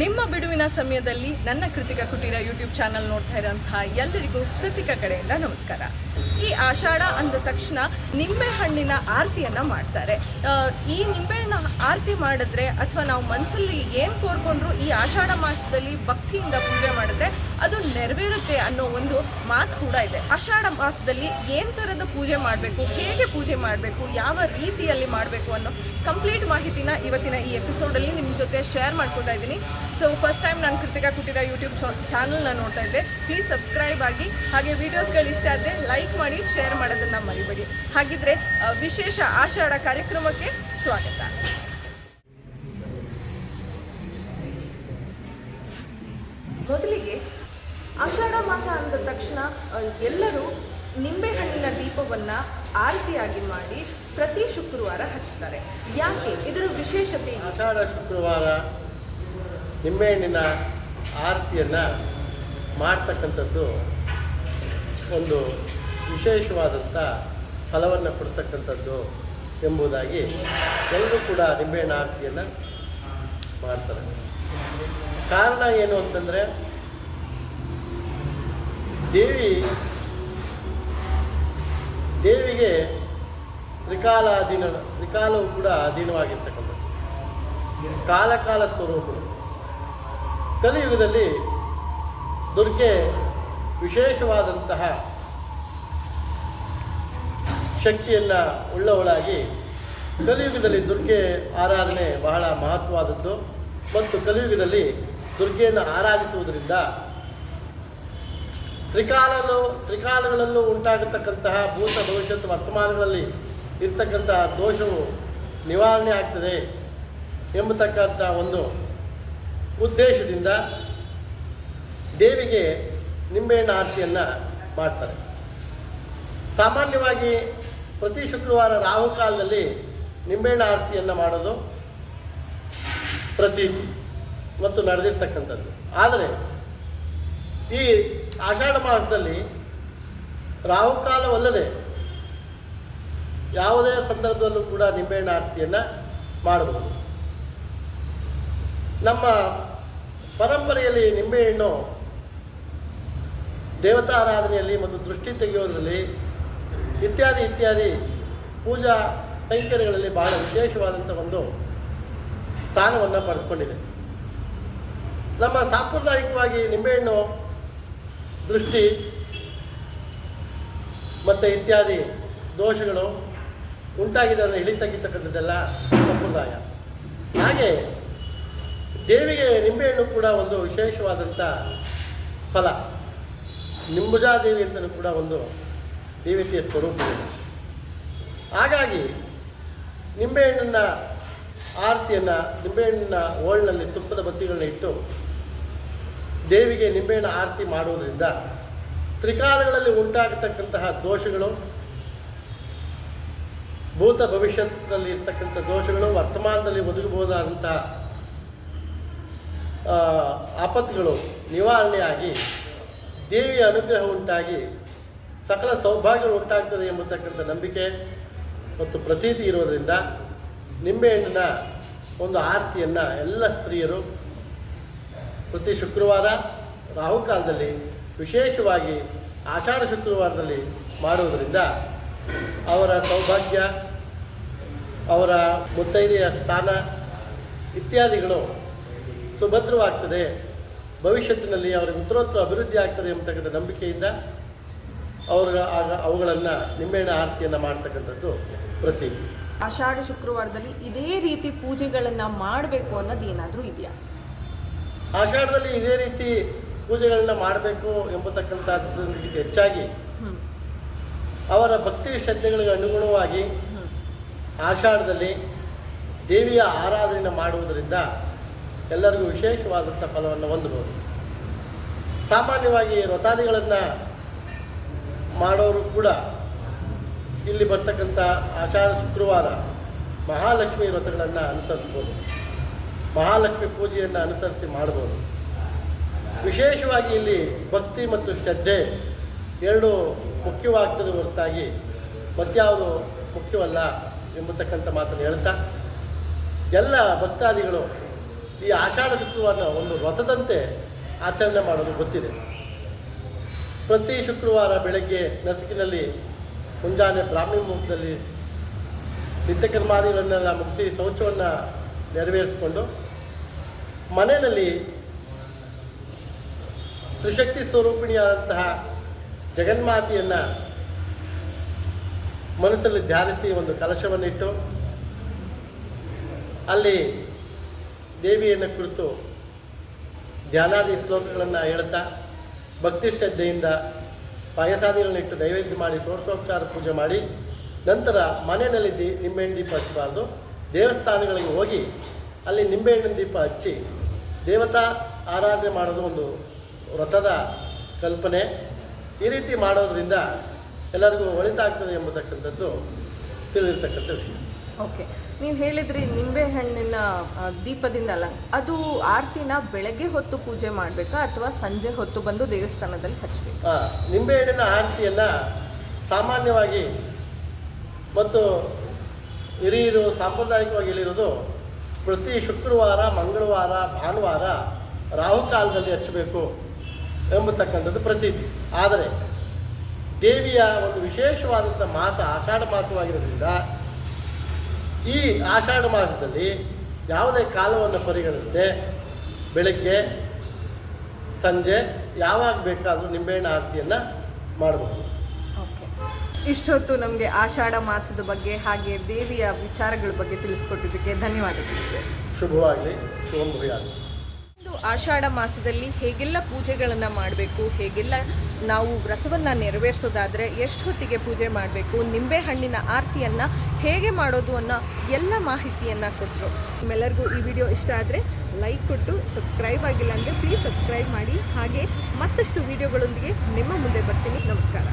ನಿಮ್ಮ ಬಿಡುವಿನ ಸಮಯದಲ್ಲಿ ನನ್ನ ಕೃತಿಕ ಕುಟೀರ ಯೂಟ್ಯೂಬ್ ಚಾನಲ್ ನೋಡ್ತಾ ಇರೋಂತಹ ಎಲ್ಲರಿಗೂ ಕೃತಿಕ ಕಡೆಯಿಂದ ನಮಸ್ಕಾರ. ಈ ಆಷಾಢ ಅಂದ ತಕ್ಷಣ ನಿಂಬೆ ಹಣ್ಣಿನ ಆರತಿಯನ್ನ ಮಾಡ್ತಾರೆ. ಈ ನಿಂಬೆಹಣ್ಣ ಆರತಿ ಮಾಡಿದ್ರೆ ಅಥವಾ ನಾವು ಮನಸ್ಸಲ್ಲಿ ಏನು ಕೋರ್ಕೊಂಡ್ರು ಈ ಆಷಾಢ ಮಾಸದಲ್ಲಿ ಭಕ್ತಿಯಿಂದ ಪೂಜೆ ಮಾಡಿದ್ರೆ ಅದು ನೆರವೇರುತ್ತೆ ಅನ್ನೋ ಒಂದು ಮಾತು ಕೂಡ ಇದೆ. ಆಷಾಢ ಮಾಸದಲ್ಲಿ ಏನು ತರದ ಪೂಜೆ ಮಾಡಬೇಕು, ಹೇಗೆ ಪೂಜೆ ಮಾಡಬೇಕು, ಯಾವ ರೀತಿಯಲ್ಲಿ ಮಾಡಬೇಕು ಅನ್ನೋ ಕಂಪ್ಲೀಟ್ ಮಾಹಿತಿನ ಇವತ್ತಿನ ಈ ಎಪಿಸೋಡಲ್ಲಿ ನಿಮ್ಮ ಜೊತೆ ಶೇರ್ ಮಾಡ್ಕೊತಾ ಇದ್ದೀನಿ. ಸೊ ಫಸ್ಟ್ ಟೈಮ್ ನಾನು ಕೃತಿಕಾ ಕುಟೀರ ಯೂಟ್ಯೂಬ್ ಚಾನಲ್ನ ನೋಡ್ತಾ ಇದ್ದೆ. ಪ್ಲೀಸ್ ಸಬ್ಸ್ಕ್ರೈಬ್ ಆಗಿ, ಹಾಗೆ ವೀಡಿಯೋಸ್ಗಳು ಇಷ್ಟ ಆದರೆ ಲೈಕ್ ಮಾಡಿ ಶೇರ್ ಮಾಡೋದನ್ನು ಮರಿಬೇಡಿ. ಹಾಗಿದ್ರೆ ವಿಶೇಷ ಆಷಾಢ ಕಾರ್ಯಕ್ರಮಕ್ಕೆ ಸ್ವಾಗತ. ಮೊದಲಿಗೆ ಆಷಾಢ ಮಾಸ ಅಂದ ತಕ್ಷಣ ಎಲ್ಲರೂ ನಿಂಬೆಹಣ್ಣಿನ ದೀಪವನ್ನ ಆರತಿಯಾಗಿ ಮಾಡಿ ಪ್ರತಿ ಶುಕ್ರವಾರ ಹಚ್ತಾರೆ. ಯಾಕೆ? ಇದರ ವಿಶೇಷತೆ ಆಷಾಢ ಶುಕ್ರವಾರ ನಿಂಬೆಹಣ್ಣಿನ ಆರತಿಯನ್ನ ಮಾಡ್ತಕ್ಕಂಥದ್ದು ಒಂದು ವಿಶೇಷವಾದಂಥ ಫಲವನ್ನು ಕೊಡ್ತಕ್ಕಂಥದ್ದು ಎಂಬುದಾಗಿ ಎಲ್ಲರೂ ಕೂಡ ನಿಂಬೆಹಣ್ಣು ಆರತಿಯನ್ನು ಮಾಡ್ತಾರೆ. ಕಾರಣ ಏನು ಅಂತಂದರೆ, ದೇವಿ ದೇವಿಗೆ ತ್ರಿಕಾಲ ಅಧೀನ ತ್ರಿಕಾಲವು ಕೂಡ ಅಧೀನವಾಗಿರ್ತಕ್ಕಂಥದ್ದು. ಕಾಲಕಾಲ ಕಾಲ ಸ್ವರೂಪಗಳು. ಕಲಿಯುಗದಲ್ಲಿ ದುರ್ಗೆ ವಿಶೇಷವಾದಂತಹ ಶಕ್ತಿಯನ್ನು ಉಳ್ಳವಳಾಗಿ ಕಲಿಯುಗದಲ್ಲಿ ದುರ್ಗೆ ಆರಾಧನೆ ಬಹಳ ಮಹತ್ವವಾದದ್ದು. ಮತ್ತು ಕಲಿಯುಗದಲ್ಲಿ ದುರ್ಗೆಯನ್ನು ಆರಾಧಿಸುವುದರಿಂದ ತ್ರಿಕಾಲಲ್ಲೂ, ತ್ರಿಕಾಲಗಳಲ್ಲೂ ಉಂಟಾಗತಕ್ಕಂತಹ ಭೂತ ಭವಿಷ್ಯತ್ ವರ್ತಮಾನಗಳಲ್ಲಿ ಇರ್ತಕ್ಕಂತಹ ದೋಷವು ನಿವಾರಣೆ ಆಗ್ತದೆ ಎಂಬತಕ್ಕಂಥ ಒಂದು ಉದ್ದೇಶದಿಂದ ದೇವಿಗೆ ನಿಂಬೆಹಣ್ಣು ಆರತಿಯನ್ನು ಮಾಡ್ತಾರೆ. ಸಾಮಾನ್ಯವಾಗಿ ಪ್ರತಿ ಶುಕ್ರವಾರ ರಾಹುಕಾಲದಲ್ಲಿ ನಿಂಬೆಹಣ್ಣ ಆರತಿಯನ್ನು ಮಾಡೋದು ಪ್ರತೀತಿ ಮತ್ತು ನಡೆದಿರ್ತಕ್ಕಂಥದ್ದು. ಆದರೆ ಈ ಆಷಾಢ ಮಾಸದಲ್ಲಿ ರಾಹುಕಾಲವಲ್ಲದೆ ಯಾವುದೇ ಸಂದರ್ಭದಲ್ಲೂ ಕೂಡ ನಿಂಬೆಹಣ್ಣು ಆರತಿಯನ್ನು ಮಾಡಬಹುದು. ನಮ್ಮ ಪರಂಪರೆಯಲ್ಲಿ ನಿಂಬೆಹಣ್ಣು ದೇವತಾರಾಧನೆಯಲ್ಲಿ ಮತ್ತು ದೃಷ್ಟಿ ತೆಗೆಯೋದರಲ್ಲಿ ಇತ್ಯಾದಿ ಇತ್ಯಾದಿ ಪೂಜಾ ಕೈಂಕರ್ಯಗಳಲ್ಲಿ ಬಹಳ ವಿಶೇಷವಾದಂಥ ಒಂದು ಸ್ಥಾನವನ್ನು ಪಡೆದುಕೊಂಡಿದೆ. ನಮ್ಮ ಸಾಂಪ್ರದಾಯಿಕವಾಗಿ ನಿಂಬೆಹಣ್ಣು ದೃಷ್ಟಿ ಮತ್ತು ಇತ್ಯಾದಿ ದೋಷಗಳು ಉಂಟಾಗಿದೆ ಅದನ್ನು ಇಳಿತಕ್ಕಿರ್ತಕ್ಕಂಥದ್ದೆಲ್ಲ ಸಂಪ್ರದಾಯ. ಹಾಗೆ ದೇವಿಗೆ ನಿಂಬೆಹಣ್ಣು ಕೂಡ ಒಂದು ವಿಶೇಷವಾದಂಥ ಫಲ. ನಿಂಬುಜಾದೇವಿ ಅಂತಲೂ ಕೂಡ ಒಂದು ದೇವತೆಯ ಸ್ವರೂಪವಿದೆ ಹಾಗಾಗಿ ನಿಂಬೆಹಣ್ಣಿನ ಆರತಿಯನ್ನು, ನಿಂಬೆಹಣ್ಣಿನ ಓಳ್ನಲ್ಲಿ ತುಪ್ಪದ ಬತ್ತಿಗಳನ್ನ ಇಟ್ಟು ದೇವಿಗೆ ನಿಂಬೆಹಣ್ಣು ಆರತಿ ಮಾಡುವುದರಿಂದ ತ್ರಿಕಾಲಗಳಲ್ಲಿ ಉಂಟಾಗತಕ್ಕಂತಹ ದೋಷಗಳು, ಭೂತ ಭವಿಷ್ಯದಲ್ಲಿ ಇರ್ತಕ್ಕಂಥ ದೋಷಗಳು, ವರ್ತಮಾನದಲ್ಲಿ ಒದಗಬಹುದಾದಂತಹ ಆಪತ್ತುಗಳು ನಿವಾರಣೆಯಾಗಿ ದೇವಿಯ ಅನುಗ್ರಹ ಉಂಟಾಗಿ ಸಕಲ ಸೌಭಾಗ್ಯಗಳು ಉಂಟಾಗ್ತದೆ ಎಂಬತಕ್ಕಂಥ ನಂಬಿಕೆ ಮತ್ತು ಪ್ರತೀತಿ ಇರೋದರಿಂದ ನಿಂಬೆಹಣ್ಣಿನ ಒಂದು ಆರತಿಯನ್ನು ಎಲ್ಲ ಸ್ತ್ರೀಯರು ಪ್ರತಿ ಶುಕ್ರವಾರ ರಾಹುಕಾಲದಲ್ಲಿ ವಿಶೇಷವಾಗಿ ಆಷಾಢ ಶುಕ್ರವಾರದಲ್ಲಿ ಮಾಡುವುದರಿಂದ ಅವರ ಸೌಭಾಗ್ಯ, ಅವರ ಮುತ್ತೈದೆಯ ಸ್ಥಾನ ಇತ್ಯಾದಿಗಳು ಸುಭದ್ರವಾಗ್ತದೆ. ಭವಿಷ್ಯತ್ತಿನಲ್ಲಿ ಅವರಿಗೆ ಉತ್ತರೋತ್ತರ ಅಭಿವೃದ್ಧಿ ಆಗ್ತದೆ ಎಂಬತಕ್ಕಂಥ ನಂಬಿಕೆಯಿಂದ ಅವ್ರ ಆಗ ಅವುಗಳನ್ನು ನಿಂಬೆಹಣ್ಣು ಆರತಿಯನ್ನು ಮಾಡ್ತಕ್ಕಂಥದ್ದು ಪ್ರತಿ. ಆಷಾಢ ಶುಕ್ರವಾರದಲ್ಲಿ ಇದೇ ರೀತಿ ಪೂಜೆಗಳನ್ನು ಮಾಡಬೇಕು ಅನ್ನೋದು ಏನಾದರೂ ಇದೆಯಾ? ಆಷಾಢದಲ್ಲಿ ಇದೇ ರೀತಿ ಪೂಜೆಗಳನ್ನ ಮಾಡಬೇಕು ಎಂಬತಕ್ಕಂಥದ್ದು ಹೆಚ್ಚಾಗಿ ಅವರ ಭಕ್ತಿ ಶ್ರದ್ಧೆಗಳಿಗೆ ಅನುಗುಣವಾಗಿ ಆಷಾಢದಲ್ಲಿ ದೇವಿಯ ಆರಾಧನೆ ಮಾಡುವುದರಿಂದ ಎಲ್ಲರಿಗೂ ವಿಶೇಷವಾದಂಥ ಫಲವನ್ನು ಹೊಂದಬಹುದು. ಸಾಮಾನ್ಯವಾಗಿ ವ್ರತಾದಿಗಳನ್ನು ಮಾಡೋರು ಕೂಡ ಇಲ್ಲಿ ಬರ್ತಕ್ಕಂಥ ಆಷಾಢ ಶುಕ್ರವಾರ ಮಹಾಲಕ್ಷ್ಮಿ ವ್ರತಗಳನ್ನು ಅನುಸರಿಸ್ಬೋದು. ಮಹಾಲಕ್ಷ್ಮಿ ಪೂಜೆಯನ್ನು ಅನುಸರಿಸಿ ಮಾಡ್ಬೋದು. ವಿಶೇಷವಾಗಿ ಇಲ್ಲಿ ಭಕ್ತಿ ಮತ್ತು ಶ್ರದ್ಧೆ ಎರಡು ಮುಖ್ಯವಾಗ್ತದೆ ಹೊರತಾಗಿ. ಮತ್ಯಾವುದು ಮುಖ್ಯವಲ್ಲ ಎಂಬತಕ್ಕಂಥ ಮಾತನ್ನು ಹೇಳ್ತಾ, ಎಲ್ಲ ಭಕ್ತಾದಿಗಳು ಈ ಆಷಾಢ ಶುಕ್ರವಾರ ಒಂದು ವ್ರತದಂತೆ ಆಚರಣೆ ಮಾಡೋದು ಗೊತ್ತಿದೆ. ಪ್ರತಿ ಶುಕ್ರವಾರ ಬೆಳಗ್ಗೆ ನಸುಕಿನಲ್ಲಿ ಮುಂಜಾನೆ ಬ್ರಾಹ್ಮಿ ಮುಹೂರ್ತದಲ್ಲಿ ನಿತ್ಯಕರ್ಮಾದಿಗಳನ್ನೆಲ್ಲ ಮುಗಿಸಿ ಶೌಚವನ್ನು ನೆರವೇರಿಸಿಕೊಂಡು ಮನೆಯಲ್ಲಿ ತ್ರಿಶಕ್ತಿ ಸ್ವರೂಪಿಣಿಯಾದಂತಹ ಜಗನ್ಮಾತೆಯನ್ನು ಮನಸ್ಸಲ್ಲಿ ಧ್ಯಾನಿಸಿ ಒಂದು ಕಲಶವನ್ನಿಟ್ಟು ಅಲ್ಲಿ ದೇವಿಯನ್ನು ಕುರಿತು ಧ್ಯಾನಾದಿ ಶ್ಲೋಕಗಳನ್ನು ಹೇಳ್ತಾ ಭಕ್ತಿ ಶ್ರದ್ಧೆಯಿಂದ ಪಾಯಸಾದಿಗಳನ್ನಿಟ್ಟು ನೈವೇದ್ಯ ಮಾಡಿ ಷೋಡಶೋಪಚಾರ ಪೂಜೆ ಮಾಡಿ, ನಂತರ ಮನೆಯಲ್ಲಿ ದಿ ನಿಂಬೆಹಣ್ಣು ದೀಪ ಹಚ್ಚಬಾರ್ದು. ದೇವಸ್ಥಾನಗಳಿಗೆ ಹೋಗಿ ಅಲ್ಲಿ ನಿಂಬೆಹಣ್ಣಿನ ದೀಪ ಹಚ್ಚಿ ದೇವತಾ ಆರಾಧನೆ ಮಾಡೋದು ಒಂದು ವ್ರತದ ಕಲ್ಪನೆ. ಈ ರೀತಿ ಮಾಡೋದರಿಂದ ಎಲ್ಲರಿಗೂ ಒಳಿತಾಗ್ತದೆ ಎಂಬತಕ್ಕಂಥದ್ದು ತಿಳಿದಿರ್ತಕ್ಕಂಥ ವಿಷಯ. ಓಕೆ. ನೀವು ಹೇಳಿದ್ರಿ ನಿಂಬೆ ಹಣ್ಣಿನ ದೀಪದಿಂದ ಅಲ್ಲ ಅದು ಆರತಿನ ಬೆಳಗ್ಗೆ ಹೊತ್ತು ಪೂಜೆ ಮಾಡಬೇಕಾ ಅಥವಾ ಸಂಜೆ ಹೊತ್ತು ಬಂದು ದೇವಸ್ಥಾನದಲ್ಲಿ ಹಚ್ಚಬೇಕು ನಿಂಬೆ ನಿಂಬೆಹಣ್ಣಿನ ಆರತಿಯನ್ನು ಸಾಮಾನ್ಯವಾಗಿ ಮತ್ತು ಹಿರಿಯರು, ಸಾಂಪ್ರದಾಯಿಕವಾಗಿ ಹೇಳಿರೋದು ಪ್ರತಿ ಶುಕ್ರವಾರ, ಮಂಗಳವಾರ, ಭಾನುವಾರ ರಾಹುಕಾಲದಲ್ಲಿ ಹಚ್ಚಬೇಕು ಎಂಬತಕ್ಕಂಥದ್ದು ಪ್ರತೀತಿ. ಆದರೆ ದೇವಿಯ ಒಂದು ವಿಶೇಷವಾದಂಥ ಮಾಸ, ಆಷಾಢ ಮಾಸವಾಗಿರೋದ್ರಿಂದ ಈ ಆಷಾಢ ಮಾಸದಲ್ಲಿ ಯಾವುದೇ ಕಾಲವನ್ನು ಪರಿಗಣಿಸದೆ ಬೆಳಗ್ಗೆ ಸಂಜೆ ಯಾವಾಗ ಬೇಕಾದರೂ ನಿಂಬೆಹಣ್ಣು ಆರತಿಯನ್ನು ಮಾಡಬಹುದು ಓಕೆ. ಇಷ್ಟೊತ್ತು ನಮಗೆ ಆಷಾಢ ಮಾಸದ ಬಗ್ಗೆ ಹಾಗೆ ದೇವಿಯ ವಿಚಾರಗಳ ಬಗ್ಗೆ ತಿಳಿಸ್ಕೊಟ್ಟಿದ್ದಕ್ಕೆ ಧನ್ಯವಾದಗಳು ಸರ್. ಶುಭವಾಗಲಿ ಶುಭಂ ಒಂದು ಆಷಾಢ ಮಾಸದಲ್ಲಿ ಹೇಗೆಲ್ಲ ಪೂಜೆಗಳನ್ನು ಮಾಡಬೇಕು, ಹೇಗೆಲ್ಲ ನಾವು ವ್ರತವನ್ನು ನೆರವೇರಿಸೋದಾದರೆ ಎಷ್ಟು ಹೊತ್ತಿಗೆ ಪೂಜೆ ಮಾಡಬೇಕು, ನಿಂಬೆ ಹಣ್ಣಿನ ಆರತಿಯನ್ನು ಹೇಗೆ ಮಾಡೋದು ಅನ್ನೋ ಎಲ್ಲ ಮಾಹಿತಿಯನ್ನು ಕೊಟ್ಟರು ನಿಮ್ಮೆಲ್ಲರಿಗೂ ಈ ವಿಡಿಯೋ ಇಷ್ಟ ಆದರೆ ಲೈಕ್ ಕೊಟ್ಟು, ಸಬ್ಸ್ಕ್ರೈಬ್ ಆಗಿಲ್ಲ ಅಂದರೆ ಪ್ಲೀಸ್ ಸಬ್ಸ್ಕ್ರೈಬ್ ಮಾಡಿ. ಹಾಗೆ ಮತ್ತಷ್ಟು ವಿಡಿಯೋಗಳೊಂದಿಗೆ ನಿಮ್ಮ ಮುಂದೆ ಬರ್ತೀನಿ. ನಮಸ್ಕಾರ.